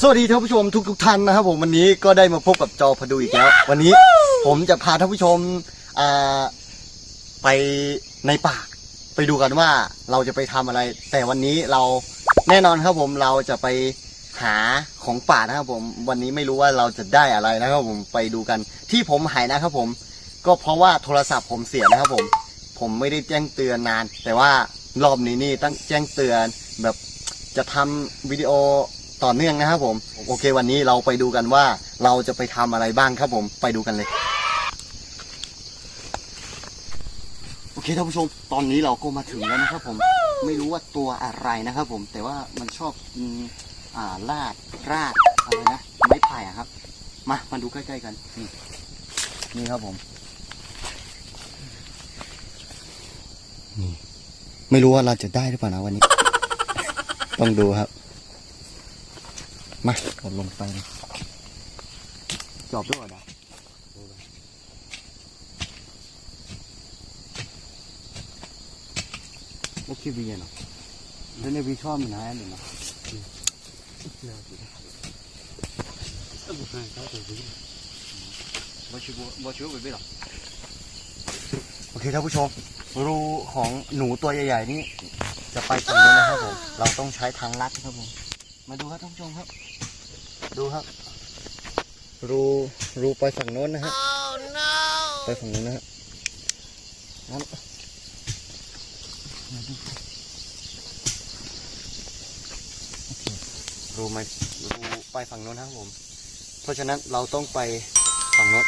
สวัสดีท่านผู้ชมทุกทุกๆท่านนะครับผมวันนี้ก็ได้มาพบกับจอพดูอีกแล้ว วันนี้ผมจะพาท่านผู้ชมอ่าไปในป่าไปดูกันว่าเราจะไปทำอะไร แต่วันนี้เราแน่นอนครับผมเราจะไปหาของป่านะครับผม วันนี้ไม่รู้ว่าเราจะได้อะไรนะครับผมไปดูกัน ที่ผมหายนะครับผม ก็เพราะว่าโทรศัพท์ผมเสียนะครับผม ผมไม่ได้แจ้งเตือนนาน แต่ว่ารอบนี้นี่ตั้งแจ้งเตือนแบบจะทำวิดีโอ ต่อเนื่องนะครับผม โอเค วันนี้เราไปดูกันว่าเราจะไปทำอะไรบ้างครับผมไปดูกันเลย โอเคท่านผู้ชมตอนนี้เราก็มาถึงแล้วนะครับผมไม่รู้ว่าตัวอะไรนะครับผมแต่ว่ามันชอบกินอ่าลาดราดอะไรนะไม้ไผ่อะครับ มามาดูใกล้ๆกันนี่นี่ครับผมไม่รู้ว่าเราจะได้หรือเปล่านะวันนี้ ต้องดูครับ มากดลงไปนะจอบด้วยเหรอดาโอเควีเนาะแล้วในวีชอบมันนะอันนี้เนาะบ่ชิวบ่ชิวไปไม่หรอโอเคท่านผู้ชม รูของหนูตัวใหญ่ๆนี่จะไปตรงนี้นะครับผม เราต้องใช้ทางลัดครับผม มาดูครับท่านผู้ชมครับ ดูครับ รูรูไปฝั่งโน้นนะฮะไปฝั่งโน้นนะฮะงั้นมาดูครับโอเครูไม่รูไปฝั่งโน้นนะครับผม เพราะฉะนั้นเราต้องไปฝั่งโน้น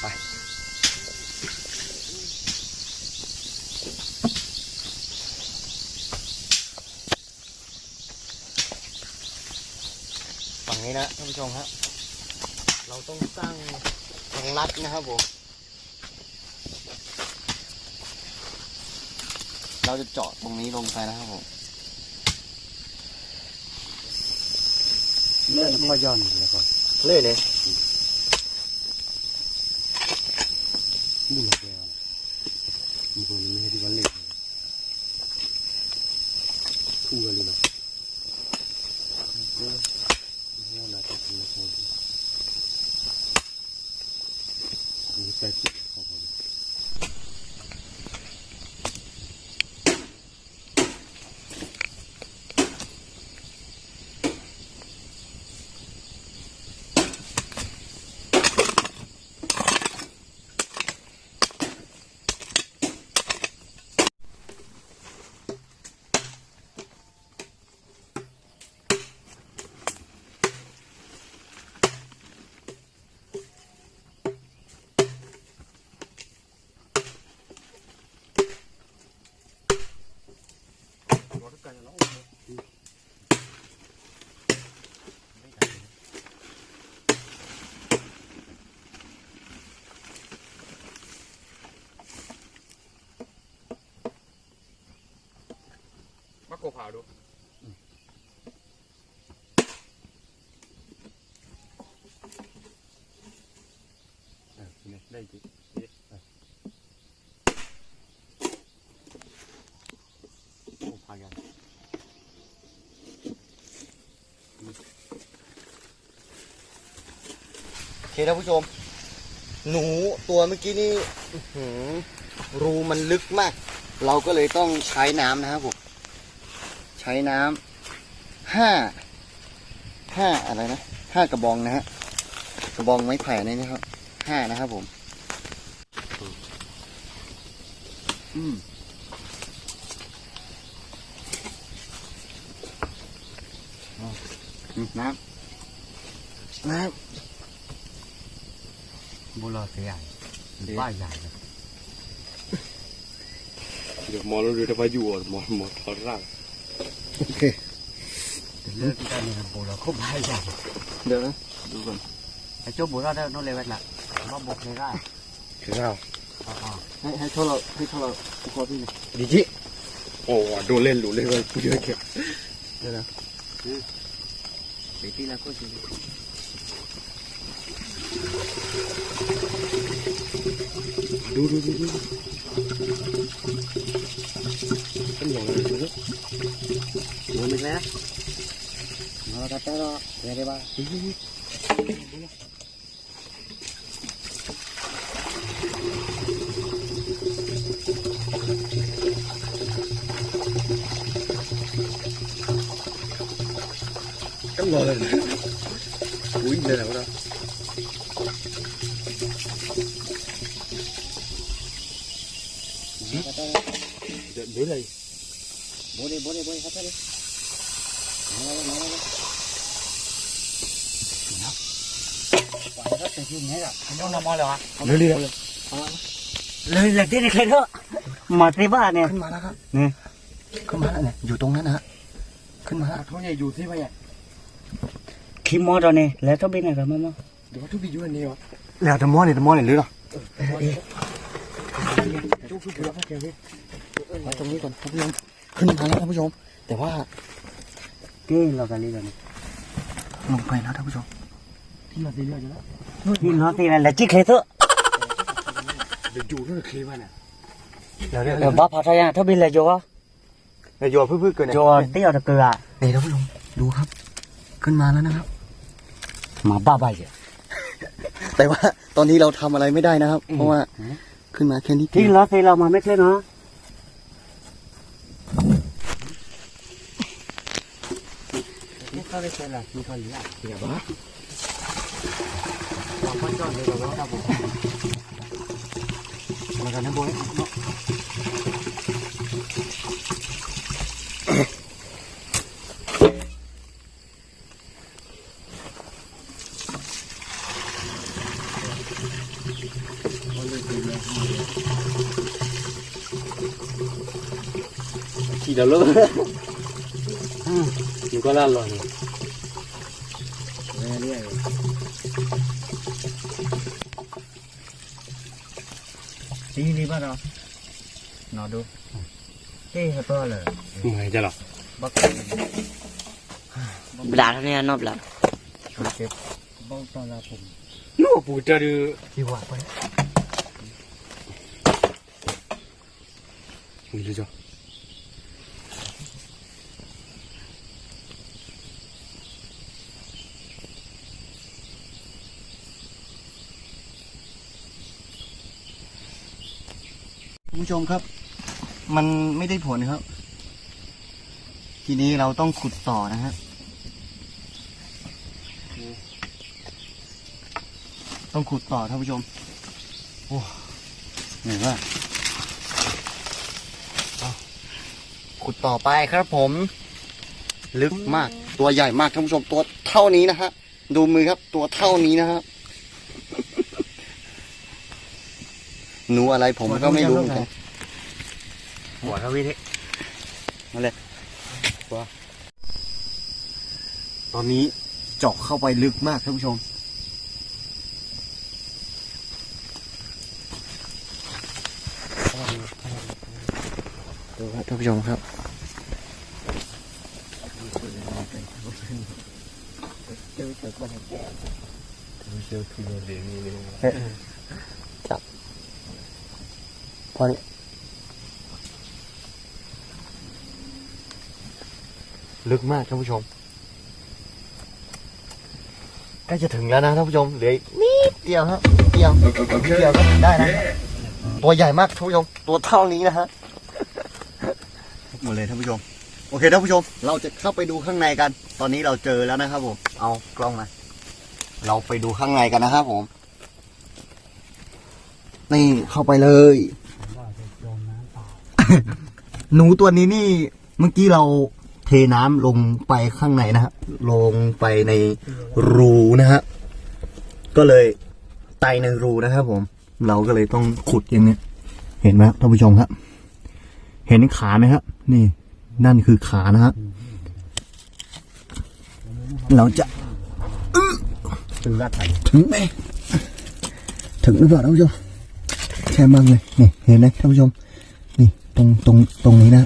ไป ฝั่งนี้นะท่านผู้ชมครับเราต้องสร้างทางลัดนะครับผมเราจะเจาะตรงนี้ลงไปนะครับผมเลื่อนก็ย่อนเลยก่อนเลื่อยเลยบุญเดียวมีคนไม่ให้ที่วันเล็กทั่วเลยเนาะนี่น่าจะเป็นคนมีแต่จิตของคน มาโกเผาดูได้จิต โอ้พากันโอเค ท่านผู้ชม หนูตัวเมื่อกี้นี่รูมันลึกมาก เราก็เลยต้องใช้น้ำนะครับผมใช้น้ำห้าห้าอะไรนะห้ากระบองนะฮะกระบองไม้ไผ่นี่นะครับห้านะครับผม อืมอืมน้ำ น้บุญใหญ่ป้ายใหญ่เลยเดี๋ยวมองเราดูแต่ว่าอยู่อะมองมองทอดร่างำโอเคแต่เลือกที่ได้เนี่ยบุญเราครบป้ายใหญ่เดี๋ยวนะดูก่อนไอ้เจ้าบุญเราได้นู่นเลยเว้ยละว่าบกเลยได้คือเราอ๋อให้ให้โทรเราให้โทรเราขอพี่หน่อยดีจิโอ้โดนเล่นหลุดเลยเลยกูเยอะเก็บเดี๋ยวนะเดี๋ยวที่เราก็จะ ดูดูดูดูเป็นอย่างไรดูบุญอีกแล้วเออ Ahora pero, ya le va. ก็รอเลยนะอุ้ยเดินแล้วนะเ mò rồi hả? เรื่อยเลยเลยที่นี่ใครเถอะมาที่บ้านเนี่ยขึ้นมาแล้วครับนี่ขึ้นมาแล้วเนี่ยอยู่ตรงนั้นนะฮะขึ้นมาแล้วๆเขาใหญ่อยู่ที่ไหนอะคิมมอตอนนี้แล้วต้องเป็นอะไรกันมั้งเดี๋ยวทุกทีอยู่อันนี้วะแล้วตะมอเนี่ยตะมอเนี่ยหรือหรอทุกทุกทีแล้วแกพี่มาตรงนี้ก่อนท่านผู้ชมขึ้นมาแล้วท่านผู้ชม แต่ว่าเก่งเรากันเลยกันลงไปแล้วท่านผู้ชม นี่น้องตีอะไรจิ๊กใครเถอะเดี๋ยวอยู่ด้วยคลิปเนี่ยเดี๋ยวเดี๋ยวเดี๋ยวบ้าพาทายาถ้าเป็นอะไรโจ้เดี๋ยโยนพึ่งๆเกินเนี่ยโจ้เตี้ยวตะเกียนี่ท่านผู้ชมดูครับ ขึ้นมาแล้วนะครับมาบ้าใบเจ้แต่ว่าตอนนี้เราทำอะไรไม่ได้นะครับ เพราะว่าขึ้นมาแค่นี้ที่เราตีเรามาไม่เคยเนาะนี่เข้าได้ใช่หรอมีคนเหลือเดี๋ยวบ้าเดเลยเราครับผมมา กันนะโบยขี่เดี๋ ตีนี่ป่ะเรานอดูเฮ้ยตัวเลยไม่จะหรอบักบลาเท่านี้นอบละเจ็บบ้องตอนเราผมนู่นปู่จะดูดีกว่าไปมีหรือจ๊ะ คุณผู้ชมครับ มันไม่ได้ผลครับ ทีนี้เราต้องขุดต่อนะฮะต้องขุดต่อท่านผู้ชม โอ้เหนื่อยมากขุดต่อไปครับผม ลึกมากตัวใหญ่มากท่านผู้ชมตัวเท่านี้นะฮะดูมือครับตัวเท่านี้นะฮะ หนูอะไรผมก็ไม่รู้เหมือนกันหัวทวีนี่ตอนนี้เจาะเข้าไปลึกมากท่านผู้ชม ดูครับท่านผู้ชมครับ เจอคือเดี๋ยวนี้เลย พอนี้ลึกมากท่านผู้ชมใกล้จะถึงแล้วนะท่านผู้ชมเหลืออีกนิดเดียวครับนิดเดียวนิดเดียวก็ถึงได้นะตัวใหญ่มากท่านผู้ชมตัวเท่านี้นะฮะหมดเลยท่านผู้ชมโอเคท่านผู้ชม เราจะเข้าไปดูข้างในกัน ตอนนี้เราเจอแล้วนะครับผมเอากล้องมาเราไปดูข้างในกันนะครับผม นี่เข้าไปเลย หนูตัวนี้นี่เมื่อกี้เราเทน้ำลงไปข้างในนะฮะลงไปในรูนะฮะก็เลยไตในรูนะครับผม เราก็เลยต้องขุดอย่างนี้เห็นไหมท่านผู้ชมครับเห็นขาไหมครับนี่นั่นคือขานะฮะเราจะถึงรัดไปถึงไหมถึงหรือเปล่าท่านผู้ชมแค่มากเลยนี่เห็นไหมท่านผู้ชม ตรงตรงตรงนี้นะ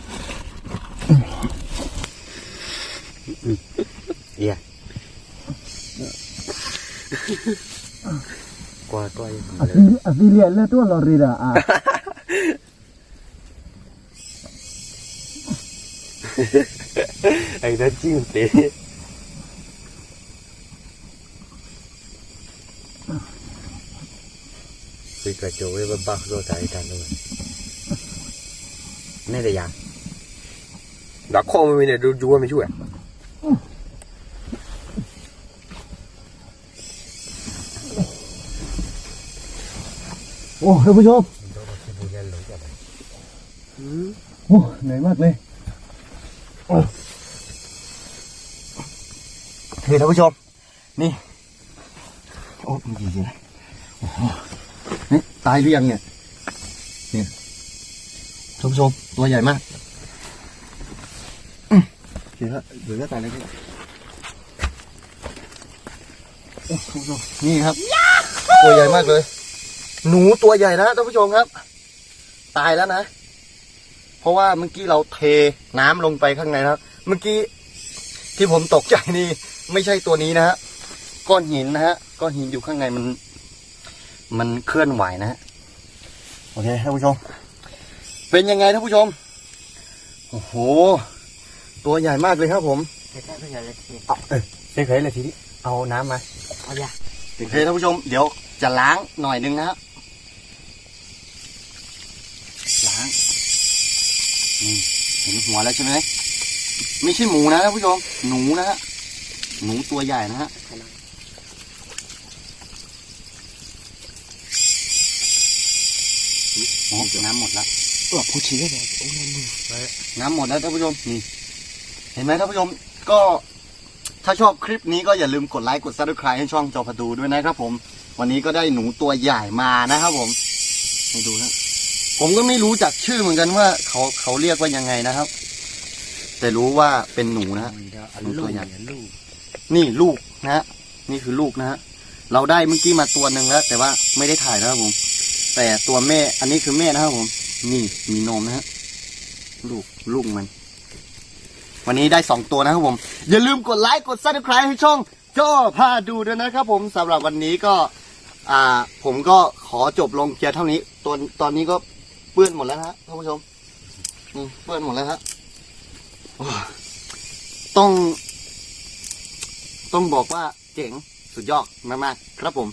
เอียกว่าตัวยังอะคืออะคือเรียนแล้วตัวเราเรียนอ่ะ anh đã chịu tế vì cả chỗ ấy bạc rồi tại đàn rồi tại ta luôn Này là gì? ดักคอไม่มีเนี่ยดูดูว่าไม่ช่วยโอ้ท่านผู้ชมโอ้เหนื่อยมากเลยโอ้เฮ้ยท่านผู้ชม นี่ โอ้มันจริงๆนะโอ้โหนี่ตายหรือยังเนี่ยเนี่ยท่านผู้ชมตัวใหญ่มากอืมเดี๋ยวเดี๋ยวจะตายแล้วพี่โอ้ท่านผู้ชมนี่ครับ ตัวใหญ่มากเลย หนูตัวใหญ่นะท่านผู้ชมครับ ตายแล้วนะ เพราะว่าเมื่อกี้เราเทน้ำลงไปข้างในนะครับ เมื่อกี้ที่ผมตกใจนี่ไม่ใช่ตัวนี้นะฮะก้อนหินนะฮะก้อนหินอยู่ข้างในมัน มันเคลื่อนไหวนะฮะโอเคท่านผู้ชม เป็นยังไงท่านผู้ชม โอ้โห ตัวใหญ่มากเลยครับผมเอาเออเฉยๆเลยทีนี้ เอาน้ำมาเอาอย่าโอเคท่านผู้ชม เดี๋ยวจะล้างหน่อยนึงนะครับล้างนี่เห็นหัวแล้วใช่ไหมไม่ใช่หมูนะท่านผู้ชม หนูนะฮะ หนูตัวใหญ่นะฮะโอ้น้ำหมดแล้ว เออผู้ชี้ได้เลยโอ้ยมือน้ำหมดแล้วท่านผู้ชมนี่เห็นไหมท่านผู้ชมก็ถ้าชอบคลิปนี้ก็อย่าลืมกดไลค์กดซับสไครต์ให้ช่องจอพดูด้วยนะครับผม วันนี้ก็ได้หนูตัวใหญ่มานะครับผมให้ดูนะผมก็ไม่รู้จักชื่อเหมือนกันว่าเขาเขาเรียกว่ายังไงนะครับ แต่รู้ว่าเป็นหนูนะฮะลูกตัวใหญ่ลูกนี่ลูกนะฮะนี่คือลูกนะฮะเราได้เมื่อกี้มาตัวหนึ่งแล้ว แต่ว่าไม่ได้ถ่ายนะครับผม แต่ตัวแม่ อันนี้คือแม่นะครับผม นี่มีนมนะฮะลูกลูกมัน วันนี้ได้สองตัวนะครับผม อย่าลืมกดไลค์กดซับสไครต์ให้ช่องจ้อพาดูด้วยนะครับผมสำหรับวันนี้ก็ อ่า ผมก็ขอจบลงเพียงเท่านี้ตอนตอนนี้ก็เปื้อนหมดแล้วนะฮะท่านผู้ชมนี่เปื้อนหมดแล้วฮะต้อง ต้องบอกว่าเจ๋งสุดยอดมากๆครับผม